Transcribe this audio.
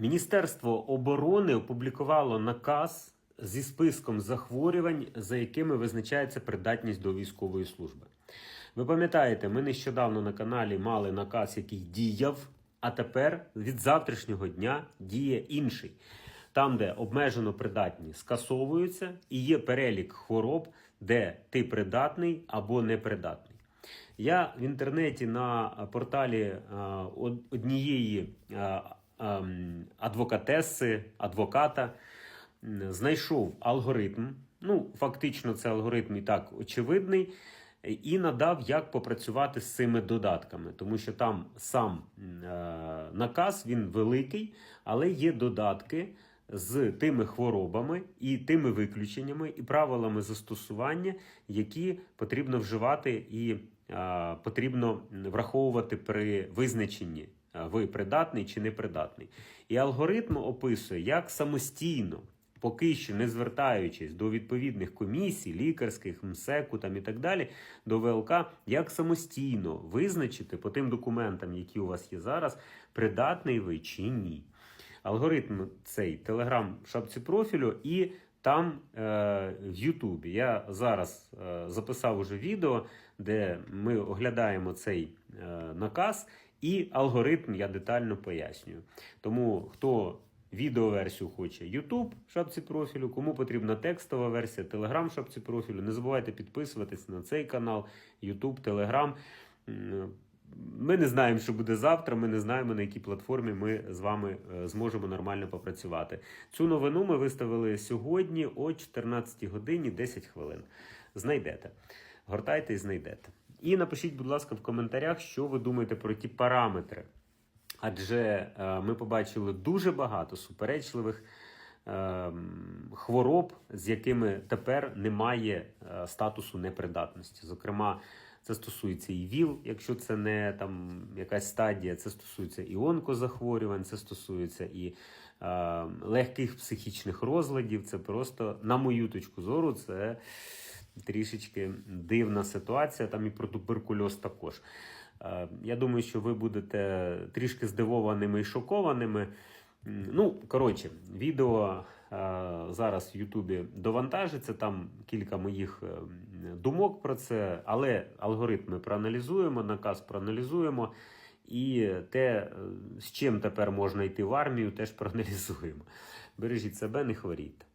Міністерство оборони опублікувало наказ зі списком захворювань, за якими визначається придатність до військової служби. Ви пам'ятаєте, ми нещодавно на каналі мали наказ, який діяв, а тепер від завтрашнього дня діє інший. Там, де обмежено придатні скасовуються, і є перелік хвороб, де ти придатний або непридатний. Я в інтернеті на порталі однієї адвокатеси, адвоката знайшов алгоритм. Ну, фактично, це алгоритм і так очевидний, і надав, як попрацювати з цими додатками, тому що там сам е, наказ він великий, але є додатки з тими хворобами і тими виключеннями і правилами застосування, які потрібно вживати і е, потрібно враховувати при визначенні, ви придатний чи непридатний. І алгоритм описує, як самостійно. Поки що не звертаючись до відповідних комісій, лікарських, МСЕКу там і так далі, до ВЛК, як самостійно визначити по тим документам, які у вас є зараз, придатний ви чи ні. Алгоритм цей телеграм в шапці профілю і там е, в Ютубі. Я зараз е, записав уже відео, де ми оглядаємо цей е, наказ, і алгоритм я детально пояснюю. Тому хто відеоверсію хоче YouTube в шапці профілю, кому потрібна текстова версія, Telegram в шапці профілю. Не забувайте підписуватись на цей канал, YouTube, Telegram. Ми не знаємо, що буде завтра. Ми не знаємо, на якій платформі ми з вами е, зможемо нормально попрацювати. Цю новину ми виставили сьогодні о 14 годині 10 хвилин. Знайдете. Гортайте і знайдете. І напишіть, будь ласка, в коментарях, що ви думаєте про ті параметри. Адже е, ми побачили дуже багато суперечливих е, хвороб, з якими тепер немає е, статусу непридатності. Зокрема, це стосується і ВІЛ, якщо це не там якась стадія, це стосується і онкозахворювань, це стосується і е, легких психічних розладів. Це просто, на мою точку зору, це трішечки дивна ситуація. Там і про туберкульоз також. Е, Я думаю, що ви будете трішки здивованими і шокованими. Ну, коротше, відео е, зараз в Ютубі довантажиться. Там кілька моїх е, думок про це, але алгоритм ми проаналізуємо, наказ проаналізуємо. І те, з чим тепер можна йти в армію, теж проаналізуємо. Бережіть себе, не хворійте.